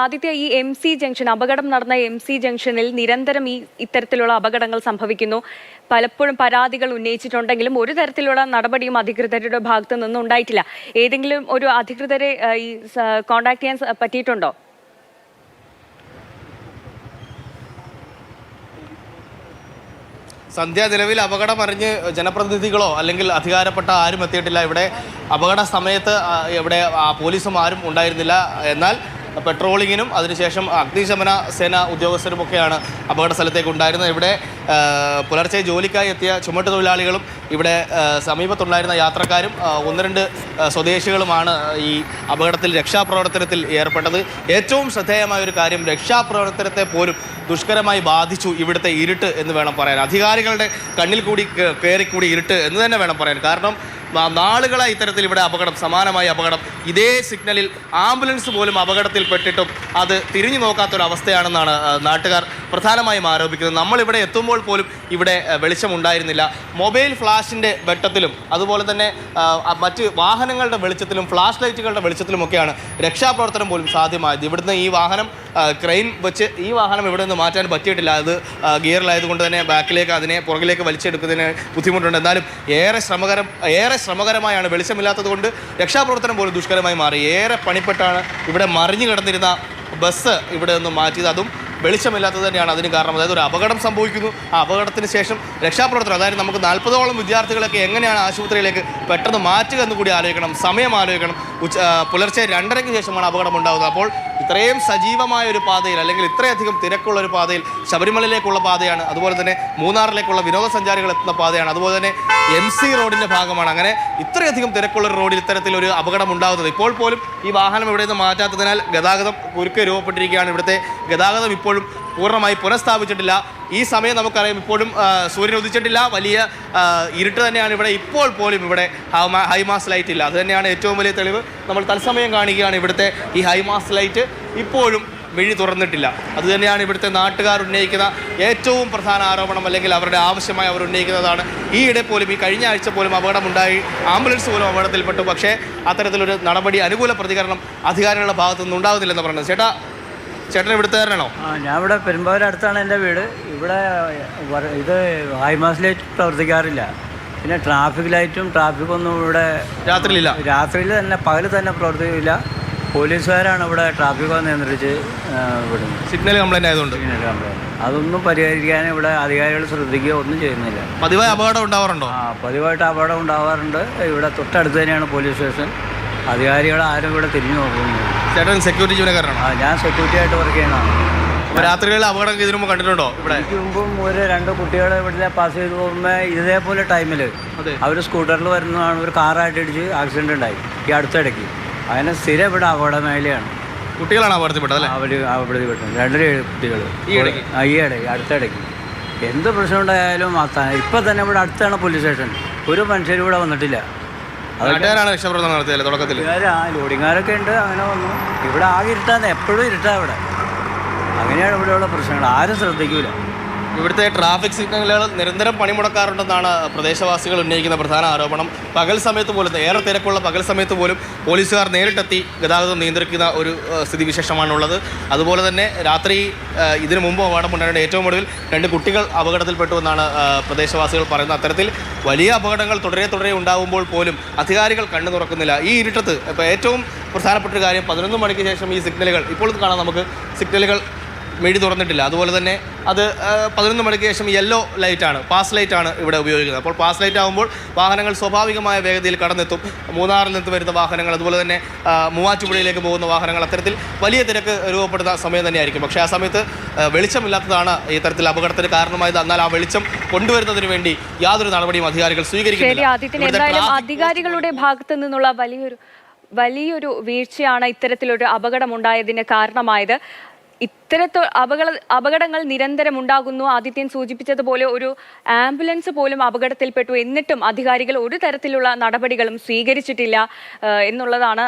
ആദ്യത്തെ ഈ M C junction അപകടം നടന്ന എം സി ജംഗ്ഷനിൽ നിരന്തരം ഈ ഇത്തരത്തിലുള്ള അപകടങ്ങൾ സംഭവിക്കുന്നു. പലപ്പോഴും പരാതികൾ ഉന്നയിച്ചിട്ടുണ്ടെങ്കിലും ഒരു തരത്തിലുള്ള നടപടിയും അധികൃതരുടെ ഭാഗത്തു നിന്നും ഉണ്ടായിട്ടില്ല. ഏതെങ്കിലും ഒരു അധികൃതരെ ഈ കോണ്ടാക്ട് ചെയ്യാൻ പറ്റിയിട്ടുണ്ടോ? സന്ധ്യ നിലവിൽ അപകടം അറിഞ്ഞ് ജനപ്രതിനിധികളോ അല്ലെങ്കിൽ അധികാരപ്പെട്ട ആരും എത്തിയിട്ടില്ല. ഇവിടെ അപകട സമയത്ത് ഇവിടെ പോലീസും ആരും ഉണ്ടായിരുന്നില്ല. എന്നാൽ പെട്രോളിങ്ങിനും അതിനുശേഷം അഗ്നിശമന സേന ഉദ്യോഗസ്ഥരുമൊക്കെയാണ് അപകട സ്ഥലത്തേക്ക് ഉണ്ടായിരുന്നത്. ഇവിടെ പുലർച്ചെ ജോലിക്കായി എത്തിയ ചുമട്ട് തൊഴിലാളികളും ഇവിടെ സമീപത്തുണ്ടായിരുന്ന യാത്രക്കാരും ഒന്ന് രണ്ട് സ്വദേശികളുമാണ് ഈ അപകടത്തിൽ രക്ഷാപ്രവർത്തനത്തിൽ ഏർപ്പെട്ടത്. ഏറ്റവും ശ്രദ്ധേയമായ ഒരു കാര്യം രക്ഷാപ്രവർത്തനത്തെ പോലും ദുഷ്കരമായി ബാധിച്ചു ഇവിടുത്തെ ഇരുട്ട് എന്ന് വേണം പറയാൻ. അധികാരികളുടെ കണ്ണിൽ കൂടി കയറിക്കൂടി ഇരുട്ട് എന്ന് തന്നെ വേണം പറയാൻ. കാരണം നാളുകളായി ഇത്തരത്തിൽ ഇവിടെ അപകടം സമാനമായ അപകടം. ഇതേ സിഗ്നലിൽ ആംബുലൻസ് പോലും അപകടത്തിൽപ്പെട്ടിട്ടും അത് തിരിഞ്ഞു നോക്കാത്തൊരവസ്ഥയാണെന്നാണ് നാട്ടുകാർ പ്രധാനമായും ആരോപിക്കുന്നത്. നമ്മളിവിടെ എത്തുമ്പോൾ പോലും ഇവിടെ വെളിച്ചമുണ്ടായിരുന്നില്ല. മൊബൈൽ ഫ്ലാഷിന്റെ വെട്ടത്തിലും അതുപോലെ തന്നെ മറ്റ് വാഹനങ്ങളുടെ വെളിച്ചത്തിലും ഫ്ലാഷ് ലൈറ്റുകളുടെ വെളിച്ചത്തിലുമൊക്കെയാണ് രക്ഷാപ്രവർത്തനം പോലും സാധ്യമായത്. ഇവിടുന്ന് ഈ വാഹനം ക്രെയിൻ വെച്ച് ഈ വാഹനം ഇവിടെ നിന്ന് മാറ്റാൻ പറ്റിയിട്ടില്ല. അത് ഗിയറിലായതുകൊണ്ട് തന്നെ ബാക്കിലേക്ക് അതിനെ പുറകിലേക്ക് വലിച്ചെടുക്കുന്നതിന് ബുദ്ധിമുട്ടുണ്ട്. എന്നാലും ഏറെ ശ്രമകരം ഏറെ ശ്രമകരമായാണ് വെളിച്ചമില്ലാത്തത് കൊണ്ട് രക്ഷാപ്രവർത്തനം പോലും ദുഷ്കരമായി മാറി. ഏറെ പണിപ്പെട്ടാണ് ഇവിടെ മറിഞ്ഞു കിടന്നിരുന്ന ബസ് ഇവിടെ നിന്ന് മാറ്റിയത്. അതും വെളിച്ചമില്ലാത്തത് തന്നെയാണ് അതിന് കാരണം. അതായത് ഒരു അപകടം സംഭവിക്കുന്നു. ആ അപകടത്തിന് ശേഷം രക്ഷാപ്രവർത്തനം അതായത് നമുക്ക് നാൽപ്പതോളം വിദ്യാർത്ഥികളൊക്കെ എങ്ങനെയാണ് ആശുപത്രിയിലേക്ക് പെട്ടെന്ന് മാറ്റുക എന്ന് കൂടി ആലോചിക്കണം സമയം ആലോചിക്കണം. ഉച്ച പുലർച്ചെ രണ്ടരയ്ക്ക് ശേഷമാണ് അപകടം ഉണ്ടാകുന്നത് അപ്പോൾ ഇത്രയും സജീവമായ ഒരു പാതയിൽ അല്ലെങ്കിൽ ഇത്രയധികം തിരക്കുള്ള ഒരു പാതയിൽ ശബരിമലയിലേക്കുള്ള പാതയാണ് അതുപോലെ തന്നെ മൂന്നാറിലേക്കുള്ള വിനോദസഞ്ചാരികൾ എത്തുന്ന പാതയാണ് അതുപോലെ തന്നെ എം സി റോഡിന്റെ ഭാഗമാണ്. അങ്ങനെ ഇത്രയധികം തിരക്കുള്ള ഒരു റോഡിൽ ഇത്തരത്തിലൊരു അപകടം ഉണ്ടാകുന്നത് ഇപ്പോൾ പോലും ഈ വാഹനം ഇവിടെ നിന്ന് മാറ്റാത്തതിനാൽ ഗതാഗതം കുരുക്ക് രൂപപ്പെട്ടിരിക്കുകയാണ്. ഇവിടുത്തെ ഗതാഗതം ഇപ്പോഴും പൂർണമായി പുനഃസ്ഥാപിച്ചിട്ടില്ല. ഈ സമയം നമുക്കറിയാം ഇപ്പോഴും സൂര്യൻ ഉദിച്ചിട്ടില്ല. വലിയ ഇരുട്ട് തന്നെയാണ് ഇവിടെ. ഇപ്പോൾ പോലും ഇവിടെ ഹൈമാ- ഹൈമാസ് ലൈറ്റ് ഇല്ല. അത് തന്നെയാണ് ഏറ്റവും വലിയ തെളിവ് നമ്മൾ തത്സമയം കാണിക്കുകയാണ് ഇവിടുത്തെ ഈ ഹൈമാസ് ലൈറ്റ്. ഇപ്പോഴും മിഴി തുറന്നിട്ടില്ല. അതുതന്നെയാണ് ഇവിടുത്തെ നാട്ടുകാർ ഉന്നയിക്കുന്ന ഏറ്റവും പ്രധാന ആരോപണം അല്ലെങ്കിൽ അവരുടെ ആവശ്യമായി അവർ ഉന്നയിക്കുന്നതാണ്. ഈയിടെ പോലും ഈ കഴിഞ്ഞ ആഴ്ച പോലും അപകടമുണ്ടായി. ആംബുലൻസ് പോലും അപകടത്തിൽപ്പെട്ടു. പക്ഷേ അത്തരത്തിലൊരു നടപടി അനുകൂല പ്രതികരണം അധികാരികളുടെ ഭാഗത്തുനിന്ന് ഉണ്ടാകുന്നില്ലെന്ന് പറയുന്നത് ചേട്ടാ ചേട്ടൻ ഇവിടുത്തുകാരനാണോ ആ ഞാൻ ഇവിടെ പെരുമ്പാവൂർ അടുത്താണ് എന്റെ വീട്. ഇവിടെ ഇത് ഹൈമാസ് ലൈറ്റ് പ്രവർത്തിക്കാറില്ല. പിന്നെ ട്രാഫിക് ലൈറ്റും ട്രാഫിക്കൊന്നും ഇവിടെ രാത്രിയില്ല രാത്രിയിൽ തന്നെ പകൽ തന്നെ പ്രവർത്തിക്കില്ല. പോലീസുകാരാണ് ഇവിടെ ട്രാഫിക് നിയന്ത്രിച്ച് വിടുന്നത്. സിഗ്നൽ കംപ്ലൈന്റ് ആയതുകൊണ്ട്. സിഗ്നൽ കംപ്ലൈന്റ് അതൊന്നും പരിഹരിക്കാൻ ഇവിടെ അധികാരികൾ ശ്രദ്ധിക്കുകയോ ഒന്നും ചെയ്യുന്നില്ല. പതിവായി അപകടം ഉണ്ടാവാറുണ്ടോ? ആ പതിവായിട്ട് അപകടം ഉണ്ടാവാറുണ്ട്. ഇവിടെ തൊട്ടടുത്ത് തന്നെയാണ് പോലീസ് സ്റ്റേഷൻ. അധികാരികൾ ആരും ഇവിടെ തിരിഞ്ഞു നോക്കുന്നു ചേട്ടൻ സെക്യൂരിറ്റി ജീവനക്കാരനാണോ? ആ ഞാൻ സെക്യൂരിറ്റി ആയിട്ട് വർക്ക് ചെയ്യുന്നതാണ്. അപ്പൊ രാത്രികളിൽ അപകടം ഇതിനു മുമ്പ് കണ്ടിട്ടുണ്ടോ ഇവിടെ? എനിക്ക് മുമ്പും ഒരു രണ്ട് കുട്ടികൾ ഇവിടെ പാസ് ചെയ്ത് പോകുമ്പോൾ ഇതേപോലെ ടൈമിൽ അവർ സ്കൂട്ടറിൽ വരുന്നതാണ്. ഒരു കാറായിട്ട് ഇടിച്ച് ആക്സിഡന്റ് ഉണ്ടായി ഈ അടുത്തിടയ്ക്ക്. അങ്ങനെ സ്ഥിരം ഇവിടെ അപകട മേഖലയാണ് കുട്ടികളാണ് അപകടത്തിൽപ്പെട്ടത് അല്ലേ? അവർ അവിടെ പെട്ടത്. രണ്ടര കുട്ടികൾ ഈ ഇടയ്ക്ക്? ഈ ഇടയ്ക്ക് അടുത്തിടയ്ക്ക്. എന്ത് പ്രശ്നം ഉണ്ടായാലും ഇപ്പം തന്നെ ഇവിടെ അടുത്താണ് പോലീസ് സ്റ്റേഷൻ ഒരു മനുഷ്യരും ഇവിടെ വന്നിട്ടില്ല. നാട്ടുകാരാണ് രക്ഷപ്രവർത്തനം നടത്തിയത് തുടക്കത്തിൽ ലോഡിങ്ങാരൊക്കെ ഉണ്ട് അങ്ങനെ വന്നു. ഇവിടെ ആകെ ഇരുട്ടാന്ന് എപ്പോഴും ഇരുട്ടാ ഇവിടെ. അങ്ങനെയാണ് ഇവിടെയുള്ള പ്രശ്നങ്ങൾ. ആരും ശ്രദ്ധിക്കൂല. ഇവിടുത്തെ ട്രാഫിക് സിഗ്നലുകൾ നിരന്തരം പണിമുടക്കാറുണ്ടെന്നാണ് പ്രദേശവാസികൾ ഉന്നയിക്കുന്ന പ്രധാന ആരോപണം. പകൽ സമയത്ത് പോലും ഏറെ തിരക്കുള്ള പകൽ സമയത്ത് പോലും പോലീസുകാർ നേരിട്ടെത്തി ഗതാഗതം നിയന്ത്രിക്കുന്ന ഒരു സ്ഥിതിവിശേഷമാണുള്ളത്. അതുപോലെ തന്നെ രാത്രി ഇതിനു മുമ്പ് അപകടമുണ്ടായിട്ട് ഏറ്റവും ഒടുവിൽ രണ്ട് കുട്ടികൾ അപകടത്തിൽപ്പെട്ടുവെന്നാണ് പ്രദേശവാസികൾ പറയുന്നത്. അത്തരത്തിൽ വലിയ അപകടങ്ങൾ തുടരെ തുടരെ ഉണ്ടാകുമ്പോൾ പോലും അധികാരികൾ കണ്ണു തുറക്കുന്നില്ല. ഈ ഇരുട്ടത്ത് ഇപ്പോൾ ഏറ്റവും പ്രധാനപ്പെട്ട ഒരു കാര്യം പതിനൊന്ന് മണിക്ക് ശേഷം ഈ സിഗ്നലുകൾ ഇപ്പോൾ കാണാം നമുക്ക് സിഗ്നലുകൾ മെഴി തുറന്നിട്ടില്ല. അതുപോലെ തന്നെ അത് പതിനൊന്ന് മണിക്ക് ശേഷം യെല്ലോ ലൈറ്റാണ് പാസ് ലൈറ്റാണ് ഇവിടെ ഉപയോഗിക്കുന്നത്. അപ്പോൾ പാസ് ലൈറ്റ് ആകുമ്പോൾ വാഹനങ്ങൾ സ്വാഭാവികമായ വേഗതയിൽ കടന്നെത്തും. മൂന്നാറിൽ നിന്ന് വരുന്ന വാഹനങ്ങൾ അതുപോലെ തന്നെ മൂവാറ്റുപുഴയിലേക്ക് പോകുന്ന വാഹനങ്ങൾ അത്തരത്തിൽ വലിയ തിരക്ക് രൂപപ്പെടുന്ന സമയം തന്നെയായിരിക്കും. പക്ഷേ ആ സമയത്ത് വെളിച്ചമില്ലാത്തതാണ് ഈ തരത്തിൽ അപകടത്തിന് കാരണമായത്. എന്നാൽ ആ വെളിച്ചം കൊണ്ടുവരുന്നതിന് വേണ്ടി യാതൊരു നടപടിയും അധികാരികൾ സ്വീകരിക്കുന്നില്ല. അധികാരികളുടെ ഭാഗത്തു നിന്നുള്ള വലിയൊരു വലിയൊരു വീഴ്ചയാണ് ഇത്തരത്തിലൊരു അപകടമുണ്ടായതിന് കാരണമായത്. ഇത്തരത്തിൽ അപകട അപകടങ്ങൾ നിരന്തരം ഉണ്ടാകുന്നു. ആദിത്യൻ സൂചിപ്പിച്ചതുപോലെ ഒരു ആംബുലൻസ് പോലും അപകടത്തിൽപ്പെട്ടു. എന്നിട്ടും അധികാരികൾ ഒരു തരത്തിലുള്ള നടപടികളും സ്വീകരിച്ചിട്ടില്ല എന്നുള്ളതാണ്